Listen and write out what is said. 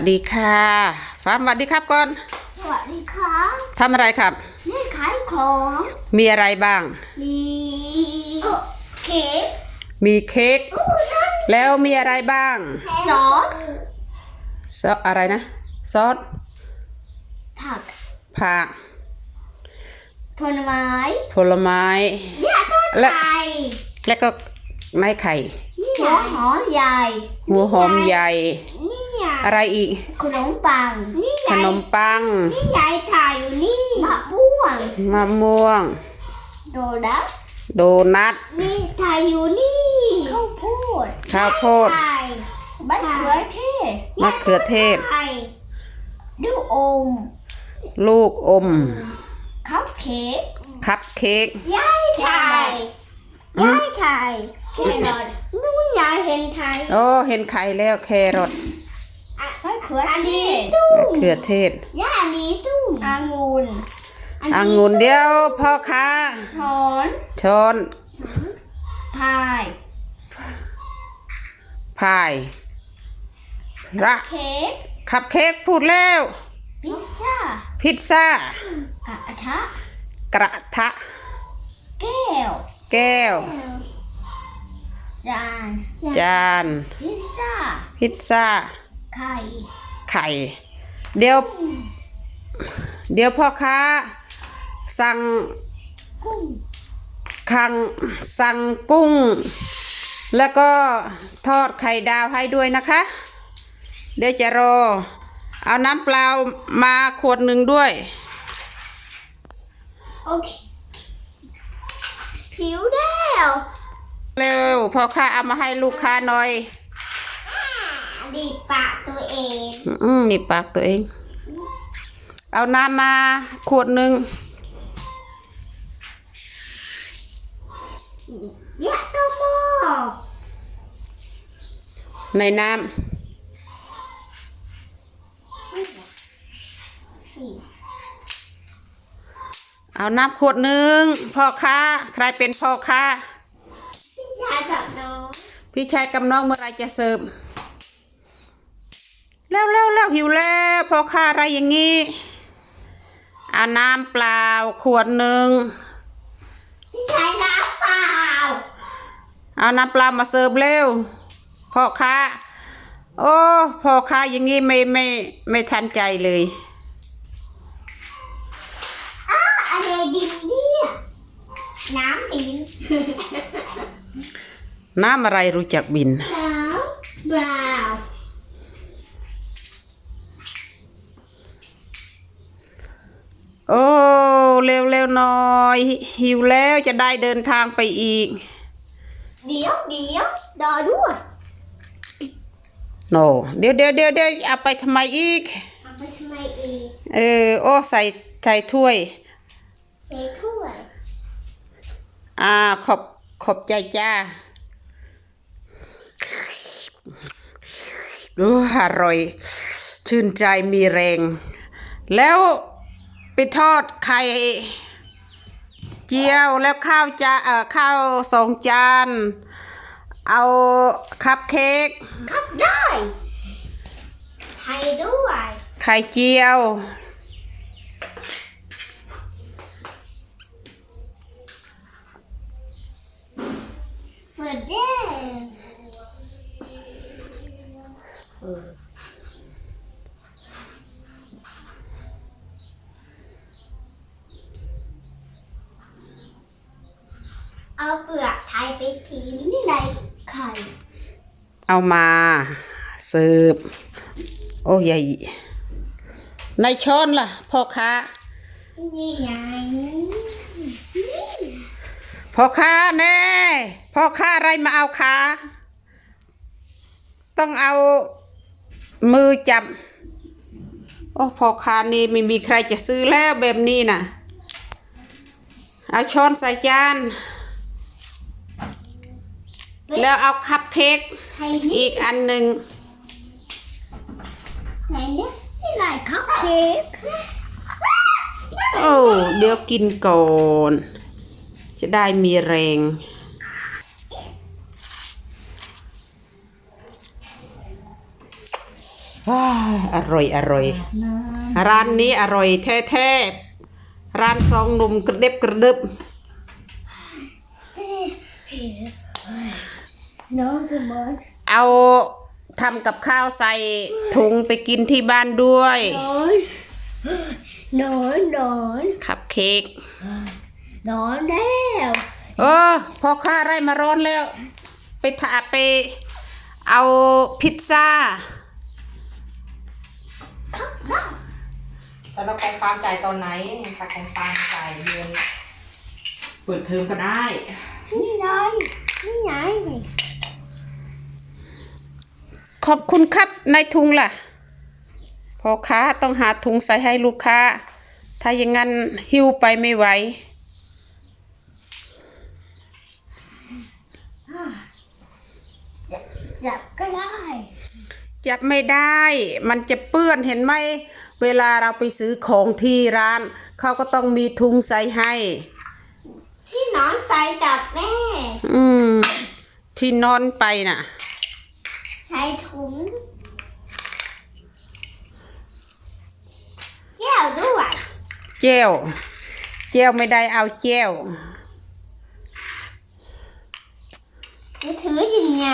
สวัสดีค่ะฟ้ามสวัสดีครับก่อน สวัสดีครับทำอะไรครับ นี่ขายของ มีอะไรบ้าง มีเค้ก มีเค้กอู้นั่นแล้วมีอะไรบ้าง ซอส ซอสอะไรนะ ซอส ผัก ผัก ผลไม้ ผลไม้ยาทอดและไข่แล้วก็ไม้ไข่นี่หัวหอมใหญ่ หัวหอมใหญ่นี่ ไงอะไรอีก ขนมปัง นี่ขไงนมปัง นี่ยายถ่ายอยู่นี่มะม่วงมะม่วง โดนัทโดนัท นี่ถ่ายอยู่นี่ข้าวโพดข้าวโพดถ่ายมะเขือเทศมะเขือเทศ ไข่ดูอม ลูกอม คัพเค้ก คัพเค้กยายไทยยายไทยแครอทนู่นยายเห็นไทยโอ้ เห็นไข่แล้วแครอท อะมะเขือเทศตุ้มะมเขือเทศย่านี้ตุ้มองุ่นองุ่นเดียวพ่อค้าช้อนช้อนพายพายระเค้กคัพเค้กพูดแล้ว พิซซ่าพิซซ่ากระทะกระทะ แก้วแก้ว จานจานพิซซ่าพิซซ่าไข่ ไข่ เดี๋ยว เดี๋ยวพ่อค้า สั่งกุ้งคังสั่งกุ้ง แล้วก็ทอดไข่ดาวให้ด้วยนะคะ เดี๋ยวจะรอ เอาน้ำเปล่ามาขวดหนึ่งด้วยโอเคผิวแล้วเร็วพ่อค้าเอามาให้ลูกค้าหน่อยดีดปากตัวเอง อืมนี่ปากตัวเอง เอาน้ำมาขวดหนึ่งยะตัวโมในน้สี่ำเอาน้ำขวดหนึ่งพ่อค้าใครเป็นพ่อค้าพี่ชายกับน้อง พี่ชายกับน้องเมื่อไรจะเสิร์ฟ แล้วแล้วแล้วหิวแล้วพ่อค้าอะไรอย่างงี้เอาน้ำเปล่าขวดหนึ่งพี่ชายน้ำเปล่าเอาน้ำเปล่ามาเสิร์ฟเร็วพ่อค้าโอ้พ่อค้าอย่างงี้ไม่ไม่ไม่ทันใจเลยอ้าอะไรบินเนี่ยน้ำบิน น้ำอะไรรู้จักบินน้ำเปล่า โอ้เร็วเร็วหน่อย หิวแล้วจะได้เดินทางไปอีก เดี๋ยวเดี๋ยวรอด้วยโนเดี๋ยวเดี๋ยวเดี๋ยวเดี๋ยวเอาไปทำไมอีก เอาไปทำไมอีก เออ โอ้ใส่ใส่ถ้วยใช้ถ้วย อ่าขอบขอบใจจ้าโอ้อร่อย ชื่นใจมีแรง แล้วไป ทอดไข่เจียวแล้วข้าวจาเอ่อข้าวสองจาน เอาคัพเค้กครับได้ไทยด้วยไข่เจียว เอาเปลือกไทยไปทีนี่ในไข่เอามาเสิร์ฟโอ้ยายในช้อนล่ะพ่อค้านี่ไงพ่อค้าแน่พ่อค้าอะไรมาเอาขาต้องเอามือจับ โอ้พ่อค้านี่ไม่มีใครจะซื้อแล้วแบบนี้น่ะ เอาช้อนใส่จาน แล้วเอาคัพเค้กไทยนี่อีกอันหนึ่งไหนเนี่ยนี่ไหนคัพเค้กโอ้เดี๋ยวกินก่อน จะได้มีแรงว้าวอร่อยอร่อย ร้านนี้อร่อยแท้ๆ ร้านสองหนุ่มกระเด็บกระดึบ น้องสมอนเอาทำกับข้าวใส่ถุงไปกินที่บ้านด้วยนอนนอนนอนขับเค้กนอนแล้วเออพอข้าไรมาร้อนแล้ว ไปถาไป เอาพิซซ่าตอนเราของฟาร์มจ่ายตอนไหนถ้าของฟาร์มจ่ายเดือนเปิดเทอมก็ได้ นี่ไงนี่ไง ขอบคุณครับในายทุงล่ะพอค้าต้องหาถุงใส่ให้ลูกค้า ถ้าอย่างนั้นหิ้วไปไม่ไหวจับก็ได้ จับไม่ได้ มันจะเปื้อนเห็นไหม เวลาเราไปซื้อของที่ร้าน เขาก็ต้องมีถุงใส่ให้ ที่นอนไปกับแม่ อืม ที่นอนไปน่ะ ใช้ถุงแก้วด้วยเจลเจลไม่ได้เอาเจลจะถือยังไง